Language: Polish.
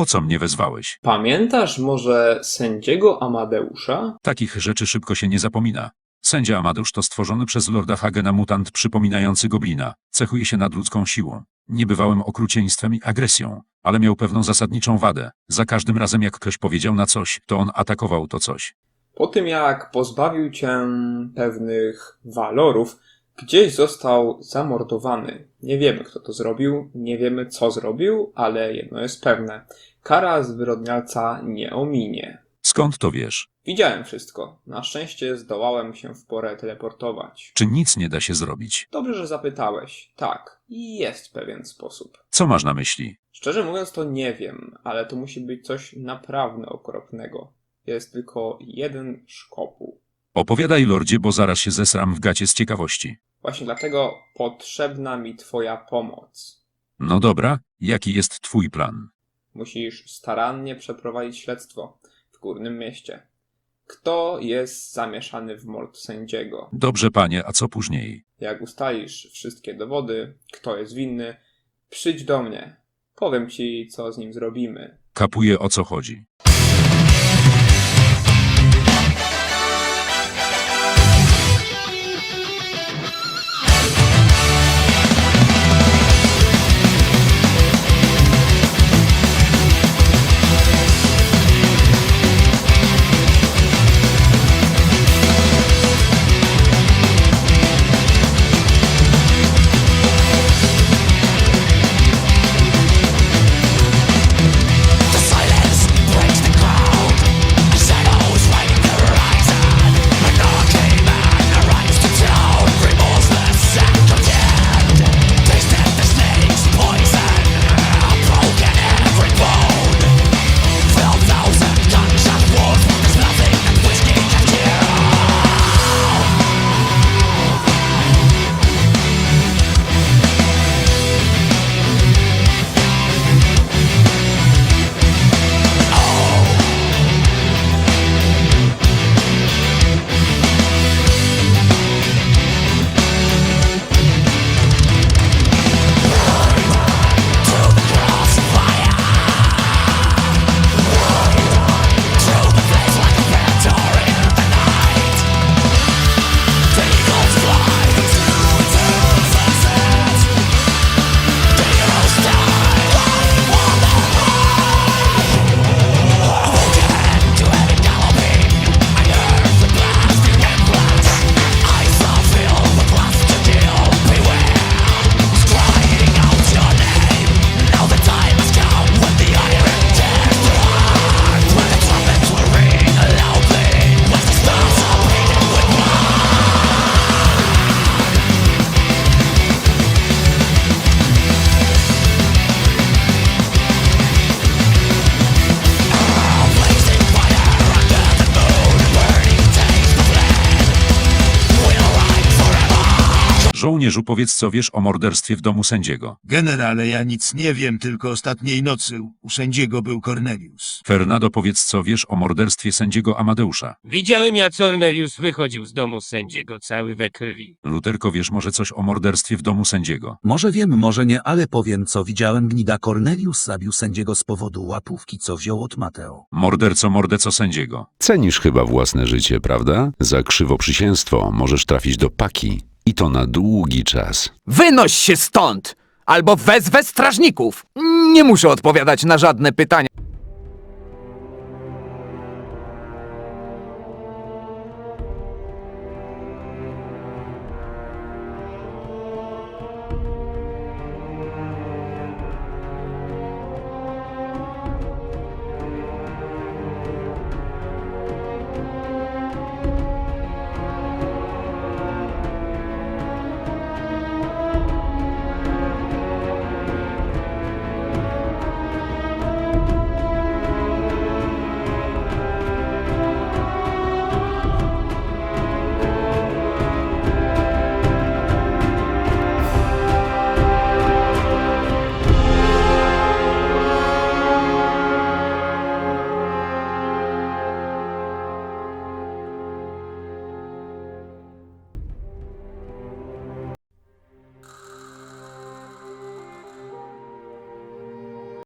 Po co mnie wezwałeś? Pamiętasz może sędziego Amadeusza? Takich rzeczy szybko się nie zapomina. Sędzia Amadeusz to stworzony przez Lorda Hagena mutant przypominający goblina. Cechuje się nadludzką siłą, niebywałym okrucieństwem i agresją, ale miał pewną zasadniczą wadę. Za każdym razem jak ktoś powiedział na coś, to on atakował to coś. Po tym jak pozbawił cię pewnych walorów, gdzieś został zamordowany. Nie wiemy kto to zrobił, nie wiemy co zrobił, ale jedno jest pewne. Kara zwyrodnialca nie ominie. Skąd to wiesz? Widziałem wszystko. Na szczęście zdołałem się w porę teleportować. Czy nic nie da się zrobić? Dobrze, że zapytałeś. Tak, i jest pewien sposób. Co masz na myśli? Szczerze mówiąc, to nie wiem, ale to musi być coś naprawdę okropnego. Jest tylko jeden szkopuł. Opowiadaj, lordzie, bo zaraz się zesram w gacie z ciekawości. Właśnie dlatego potrzebna mi Twoja pomoc. No dobra, jaki jest twój plan? Musisz starannie przeprowadzić śledztwo w górnym mieście. Kto jest zamieszany w mord sędziego? Dobrze, panie, a co później? Jak ustalisz wszystkie dowody, kto jest winny, przyjdź do mnie. Powiem ci, co z nim zrobimy. Kapuję o co chodzi. Żołnierzu, powiedz co wiesz o morderstwie w domu sędziego. Generale, ja nic nie wiem, tylko ostatniej nocy u sędziego był Cornelius. Fernando, powiedz co wiesz o morderstwie sędziego Amadeusza. Widziałem, jak Cornelius wychodził z domu sędziego cały we krwi. Luterko, wiesz może coś o morderstwie w domu sędziego. Może wiem, może nie, ale powiem co widziałem. Gnida Cornelius zabił sędziego z powodu łapówki, co wziął od Mateo. Morderco, mordeco sędziego. Cenisz chyba własne życie, prawda? Za krzywoprzysięstwo możesz trafić do paki. I to na długi czas. Wynoś się stąd! Albo wezwę strażników! Nie muszę odpowiadać na żadne pytania.